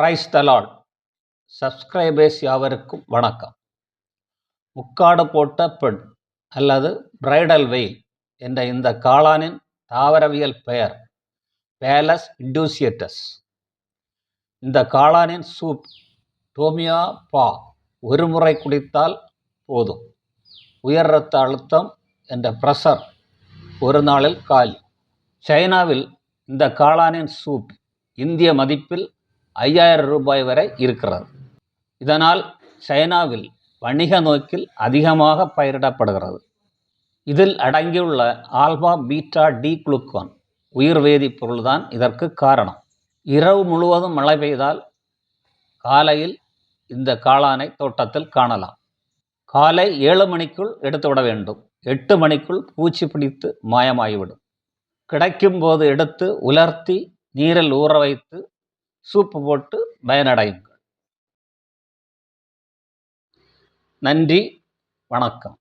Price தலாட் subscribers யாவருக்கும் வணக்கம். முக்காடு போட்ட பெண் அல்லது பிரைடல் வெயில் என்ற இந்த காளானின் தாவரவியல் பெயர் பேலஸ் இண்டூசியட்டஸ் இந்த காளானின் சூப் டோமியா பா ஒரு முறை குடித்தால் போதும். உயர் இரத்த அழுத்தம் என்ற ப்ரெஷர் ஒரு நாளில் காலி. சைனாவில் இந்த காளானின் சூப் இந்திய மதிப்பில் ஐயாயிரம் ரூபாய் வரை இருக்கிறது. இதனால் சைனாவில் வணிக நோக்கில் அதிகமாக பயிரிடப்படுகிறது. இதில் அடங்கியுள்ள ஆல்பா பீட்டா டி குளுக்கோன் உயிர் வேதிப்பொருள் தான் இதற்கு காரணம். இரவு முழுவதும் மழை பெய்தால் காலையில் இந்த காளானை தோட்டத்தில் காணலாம். காலை ஏழு மணிக்குள் எடுத்துவிட வேண்டும். எட்டு மணிக்குள் பூச்சி பிடித்து மாயமாகிவிடும். கிடைக்கும் போது எடுத்து உலர்த்தி நீரில் ஊற வைத்து சூப்பு போட்டு பயனடையுங்கள் நன்றி வணக்கம்.